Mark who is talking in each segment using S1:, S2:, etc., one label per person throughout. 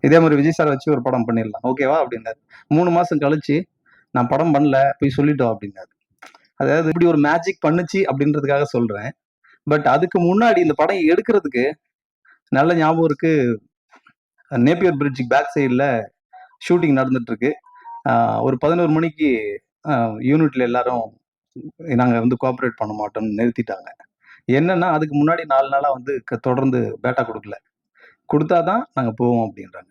S1: இதே மாதிரி விஜய் சார் வச்சு ஒரு படம் பண்ணிடலாம். ஓகேவா அப்படின்னாரு. மூணு மாசம் கழிச்சு நான் படம் பண்ணல போய் சொல்லிட்டோம் அப்படின்னாரு. அதாவது இப்படி ஒரு மேஜிக் பண்ணுச்சு அப்படின்றதுக்காக சொல்றேன். பட் அதுக்கு முன்னாடி இந்த படம் எடுக்கிறதுக்கு நல்ல ஞாபகம் இருக்கு. நேப்பியர் பிரிட்ஜுக்கு பேக் சைடில் ஷூட்டிங் நடந்துட்டு இருக்கு ஒரு பதினோரு மணிக்கு யூனிட்ல எல்லாரும் நாங்கள் வந்து கோஆப்ரேட் பண்ண மாட்டோம்னு நிறுத்திட்டாங்க. என்னன்னா அதுக்கு முன்னாடி நாலு நாளாக வந்து க- தொடர்ந்து பேட்டா கொடுக்கல. கொடுத்தா தான் நாங்கள் போவோம் அப்படின்றாங்க.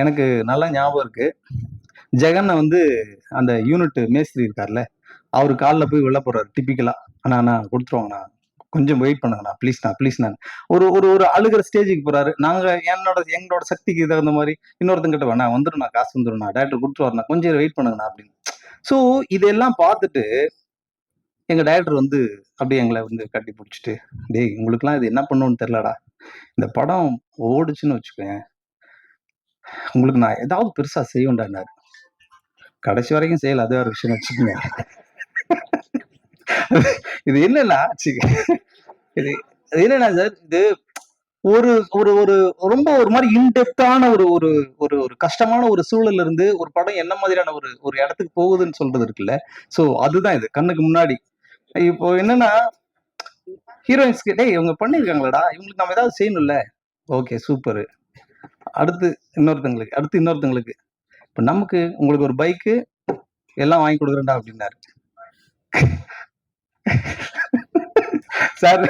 S1: எனக்கு நல்லா ஞாபகம் இருக்குது ஜெகனை வந்து அந்த யூனிட் மேஸ்திரி இருக்கார்ல அவர் காலில் போய் விழ போறாரு டிப்பிக்கலாக அண்ணா நான் கொடுத்துருவாங்கண்ணா. கொஞ்சம் வெயிட் பண்ணுங்கண்ணா ப்ளீஸ்ண்ணா ப்ளீஸ்ண்ணா ஒரு ஒரு ஒரு அழுகிற ஸ்டேஜுக்கு போகிறாரு நாங்கள் என்னோட எங்களோட சக்திக்கு தகுந்த மாதிரி இன்னொருத்தங்கிட்ட வேணா வந்துடும் நான் காசு வந்துடும்ண்ணா டேரக்டர் கொடுத்துருவாருண்ணா கொஞ்சம் வெயிட் பண்ணுங்கண்ணா அப்படின்னு. ஸோ இதெல்லாம் பார்த்துட்டு எங்கள் டைரக்டர் வந்து அப்படியே எங்களை வந்து கட்டி பிடிச்சிட்டு டேய் உங்களுக்குலாம் இது என்ன பண்ணுன்னு தெரிலடா இந்த படம் ஓடுச்சுன்னு வச்சுக்கோங்க உங்களுக்கு நான் ஏதாவது பெருசா செய்வேன்டாரு கடைசி வரைக்கும் செய்யல அதே ஒரு விஷயம் வச்சுக்கோங்க. இது என்னன்னா இது இது என்னன்னா சார்? இது ஒரு ஒரு ஒரு ரொம்ப ஒரு மாதிரி இன்டெப்தான ஒரு ஒரு ஒரு ஒரு கஷ்டமான ஒரு சூழல்ல இருந்து ஒரு படம் என்ன மாதிரியான ஒரு ஒரு இடத்துக்கு போகுதுன்னு சொல்றது இருக்குல்ல. சோ அதுதான் இது. கண்ணுக்கு முன்னாடி. இப்போ என்னன்னா ஹீரோயின்ஸ் கிட்டே இவங்க பண்ணியிருக்காங்களடா. இவங்களுக்கு நம்ம ஏதாவது செய்யணும்ல. ஓகே சூப்பர் அடுத்து இன்னொருத்தங்களுக்கு அடுத்து இன்னொருத்தங்களுக்கு. இப்போ நமக்கு உங்களுக்கு ஒரு பைக்கு எல்லாம் வாங்கி கொடுக்குறேன்டா அப்படின்னாரு. சார்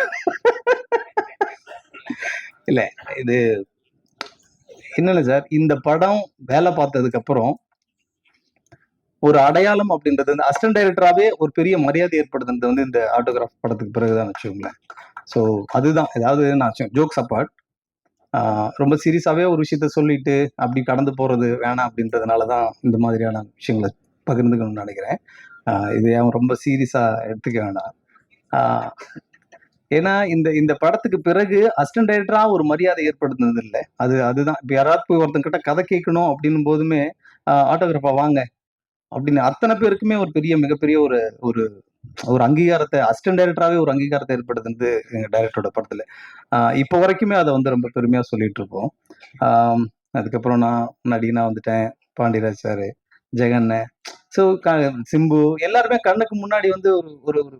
S1: இல்லை இது என்னென்ன சார் இந்த படம் வேலை பார்த்ததுக்கு அப்புறம் ஒரு அடையாளம் அப்படின்றது வந்து அசிஸ்டன்ட் டைரக்டராகவே ஒரு பெரிய மரியாதை ஏற்படுத்துறது வந்து இந்த ஆட்டோகிராஃப் படத்துக்கு பிறகுதான் வச்சுக்கோங்களேன். ஸோ அதுதான். ஏதாவது நான் ஜோக்ஸ் அப்பார்ட் ரொம்ப சீரியஸாகவே ஒரு விஷயத்த சொல்லிட்டு அப்படி கடந்து போகிறது வேணாம் அப்படின்றதுனால தான் இந்த மாதிரியான விஷயங்களை பகிர்ந்துக்கணும்னு நினைக்கிறேன். இது ஏன் ரொம்ப சீரியஸாக எடுத்துக்க வேணாம். ஏன்னா இந்த இந்த படத்துக்கு பிறகு அசிஸ்டன்ட் டைரக்டரா ஒரு மரியாதை ஏற்படுத்தினது இல்லை. அது அதுதான். இப்போ யாராவது போய் ஒருத்தங்க கிட்ட கதை கேட்கணும் அப்படின்னும் போதுமே ஆட்டோகிராஃபா வாங்க. அப்படின்னு அத்தனை பேருக்குமே ஒரு பெரிய மிகப்பெரிய ஒரு ஒரு ஒரு அங்கீகாரத்தை அசிஸ்டன்ட் டைரக்டராகவே ஒரு அங்கீகாரத்தை ஏற்படுத்துது எங்கள் டைரக்டரோட படத்தில். இப்போ வரைக்குமே அதை வந்து ரொம்ப பெருமையாக சொல்லிட்டு இருப்போம். அதுக்கப்புறம் நான் நடிகனா வந்துட்டேன். பாண்டியராஜ் சார் ஜெகண்ண ஸோ சிம்பு எல்லாருமே கண்ணுக்கு முன்னாடி வந்து ஒரு ஒரு ஒரு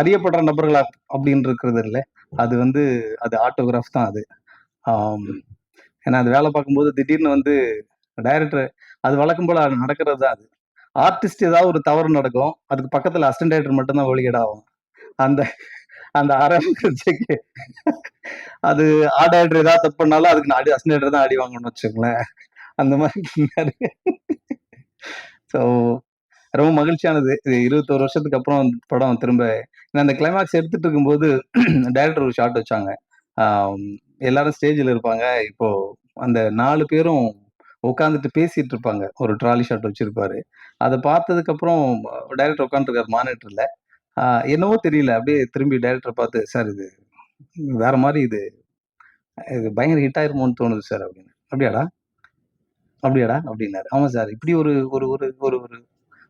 S1: அறியப்படுற நபர்களா அப்படின்னு இருக்கிறது இல்லை. அது வந்து அது ஆட்டோகிராஃப் தான் அது. ஏன்னா அது வேலை பார்க்கும்போது திடீர்னு வந்து டைரக்டர் அது வழக்கம் போல நடக்கிறது தான் அது. ஆர்டிஸ்ட் ஏதாவது ஒரு தவறு நடக்கும் அதுக்கு பக்கத்துல அசிஸ்டன்ட் டைரக்டர் மட்டும்தான் ஒளிகேடாகும் அந்த அந்த ஆரம்பிக்கிறதுக்கு அது ஆ டைரக்டர் ஏதாவது தப்பு பண்ணாலும் அதுக்கு நான் அடி அசிஸ்டன்ட் டைரக்டர் தான் அடி வாங்கணும்னு வச்சுக்கோங்களேன். அந்த மாதிரி ஸோ ரொம்ப மகிழ்ச்சியானது. இது இருபத்தோரு வருஷத்துக்கு அப்புறம் அந்த படம் திரும்ப நான் அந்த கிளைமாக்ஸ் எடுத்துட்டு இருக்கும்போது டைரக்டர் ஒரு ஷாட் வச்சாங்க. எல்லாரும் ஸ்டேஜில் இருப்பாங்க. இப்போ அந்த நாலு பேரும் உட்காந்துட்டு பேசிட்டு இருப்பாங்க. ஒரு ட்ராலி ஷாட் வச்சிருப்பாரு. அதை பார்த்ததுக்கு அப்புறம் டைரக்டர் உட்காந்துருக்காரு மானிட்டர்ல. என்னவோ தெரியல. அப்படியே திரும்பி டைரக்டர் பார்த்து சார் இது வேற மாதிரி இது. இது பயங்கர ஹிட் ஆயிருமோன்னு தோணுது சார் அப்படின்னு. அப்படியாடா? அப்படியாடா? அப்படின்னாரு. ஆமாம் சார். இப்படி ஒரு ஒரு ஒரு ஒரு ஒரு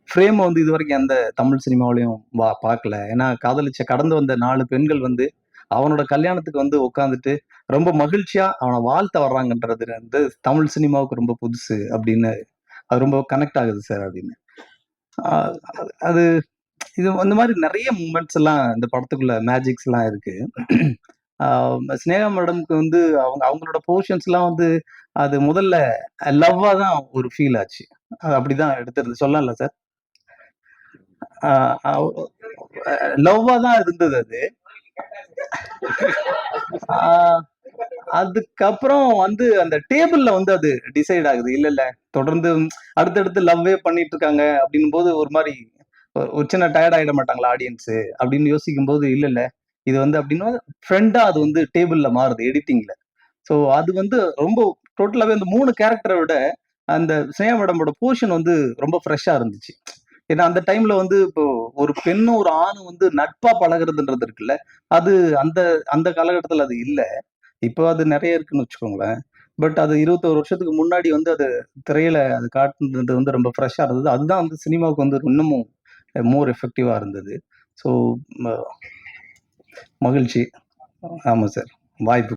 S1: ஃப்ரேம் வந்து இது வரைக்கும் எந்த தமிழ் சினிமாவிலையும் வா பார்க்கல. ஏன்னா காதலிச்ச கடந்து வந்த நாலு பெண்கள் வந்து அவனோட கல்யாணத்துக்கு வந்து உட்காந்துட்டு ரொம்ப மகிழ்ச்சியா அவனை வாழ்த்த வர்றாங்கன்றது வந்து தமிழ் சினிமாவுக்கு ரொம்ப புதுசு அப்படின்னு அது ரொம்ப கனெக்ட் ஆகுது சார் அப்படின்னு. அது- இது அந்த மாதிரி நிறைய மூமெண்ட்ஸ் எல்லாம் இந்த படத்துக்குள்ள மேஜிக்ஸ் எல்லாம் இருக்கு. ஸ்னேகா மேடம்க்கு வந்து அவங்க அவங்களோட போர்ஷன்ஸ் எல்லாம் வந்து அது முதல்ல லவ்வா தான் ஒரு ஃபீல் ஆச்சு. அது அப்படிதான் எடுத்துருந்து சொல்லல சார் லவ்வா தான் இருந்தது அது. அதுக்கப்புறம் வந்து அந்த டேபிள்ல வந்து அது டிசைட் ஆகுது. இல்ல இல்ல தொடர்ந்து அடுத்தடுத்து லவ்வே பண்ணிட்டு இருக்காங்க அப்படின்னும் போது ஒரு மாதிரி ஒரு- சின்ன டயர்ட் ஆயிட மாட்டாங்களா ஆடியன்ஸ் அப்படின்னு யோசிக்கும் போது இல்ல இல்ல இது வந்து அப்படின்னா ஃப்ரெண்டா அது வந்து டேபிள்ல மாறுது எடிட்டிங்ல ஸோ அது வந்து ரொம்ப டோட்டலாவே அந்த மூணு கேரக்டரை விட அந்த ஸ்னேகா மேடமோட போர்ஷன் வந்து ரொம்ப ஃப்ரெஷ்ஷா இருந்துச்சு. ஏன்னா அந்த டைம்ல வந்து இப்போ ஒரு பெண்ணும் ஒரு ஆணும் வந்து நட்பா பழகுறதுன்றது இருக்குல்ல அது அந்த அந்த காலகட்டத்தில் அது இல்லை. இப்போ அது நிறைய இருக்குன்னு வச்சுக்கோங்களேன். பட் அது இருபத்தோரு வருஷத்துக்கு முன்னாடி வந்து அது திரையில அது காட்டுனது வந்து ரொம்ப ஃப்ரெஷ்ஷாக இருந்தது. அதுதான் வந்து சினிமாவுக்கு வந்து இன்னமும் மோர் எஃபெக்டிவாக இருந்தது. ஸோ மகிழ்ச்சி. ஆமாம் சார் வாய்ப்பு